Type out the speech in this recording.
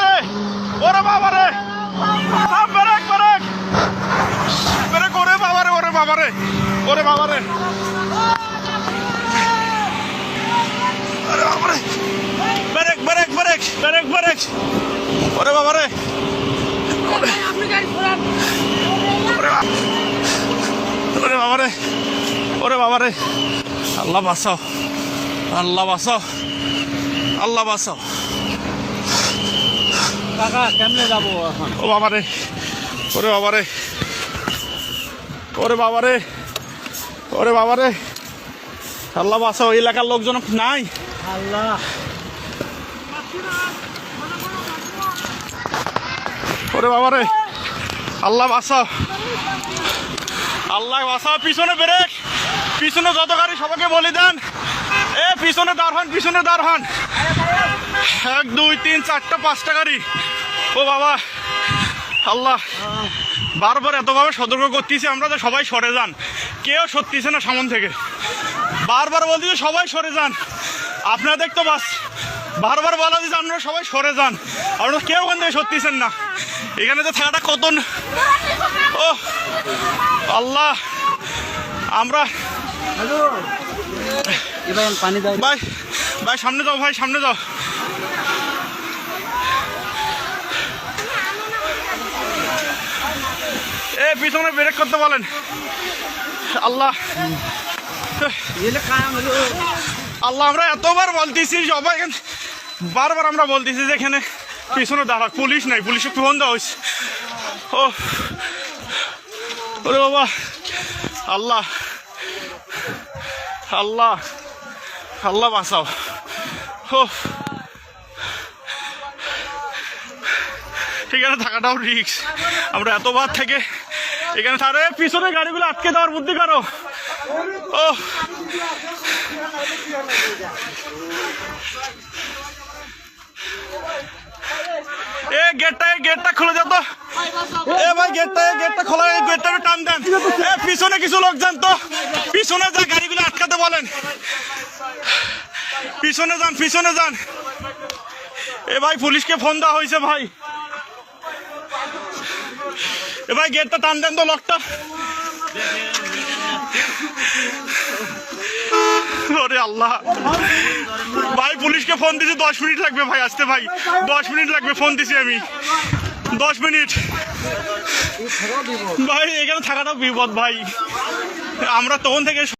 রে ওরে বাবা রে হ্যাঁ, ব্রেক ব্রেক ব্রেক ওরে বাবা রে ওরে বাবা রে ওরে বাবা রে break break break break break ওরে বাবা রে ওরে বাবা রে ওরে বাবা রে আল্লাহ বাঁচাও আল্লাহ বাঁচাও আল্লাহ বাঁচাও কাকা কেমনে যাব এখন? ও বাবা রে ওরে বাবা রে ওরে বাবা রে ওরে বাবা রে আল্লাহ এই এলাকার লোকজন নাই? আল্লাহ। ওরে বাবা রে আল্লাহ বাঁচাও আল্লাহ বাঁচাও পিছনে ব্রেক। পিছনে যত গাড়ি সবাইকে বলি দেন। এ, পিছনে দাঁড় পিছনে দাঁড় এক, দুই, তিন, চারটা, পাঁচটা গাড়ি। ও বাবা, আল্লাহ, বারবার এতভাবে সতর্ক করতেছি আমরা যে সবাই সরে যান। কেউ সত্যিছে না সামন থেকে। বারবার বলতেছি সবাই সরে যান। আপনাদের তো বাস। বারবার বলা যে আপনারা সবাই সরে যান। আপনারা কেউ ওখান থেকে সত্যিছেন না। এখানে তো থাকাটা কত ও, আল্লাহ, আমরা পানি দাও। ভাই ভাই সামনে যাও ভাই সামনে যাও। এ পিছনে ব্রেক করতে বলেন। আল্লাহ। আল্লাহ আমরা এতবার বলতেছি সবাই এখানে- বারবার আমরা বলতেছি যে এখানে পিছনে দাঁড়া পুলিশ নাই পুলিশে ফোন দেওয়া হয়েছে ও ওরে বাবা। আল্লাহ। আল্লাহ আল্লাহ বাঁচাও। ও এখানে থাকাটাও রিক্স আমরা এতবার থেকে এখানে তারে পিছনে গাড়িগুলো আটকে দেওয়ার বুদ্ধি করো। ও এ, গেটটা গেটটা খুলে যাও তো। এ ভাই, গেটটা গেটটা খোলা গেটটা টান দেন। পিছনে কিছু লোক যান তো। পিছনে যা বলেন পিছনে যান পিছনে যান। এ ভাই, পুলিশকে ফোন দেওয়া হয়েছে ভাই। এ ভাই, গেটটা টান দেন তো লকটা। ওরে আল্লাহ। ভাই, পুলিশকে ফোন দিছি, দশ মিনিট লাগবে ভাই আসতে ভাই। দশ মিনিট লাগবে ফোন দিছি আমি। দশ মিনিট। ভাই, এখানে থাকাটাও বিপদ ভাই। আমরা তখন থেকে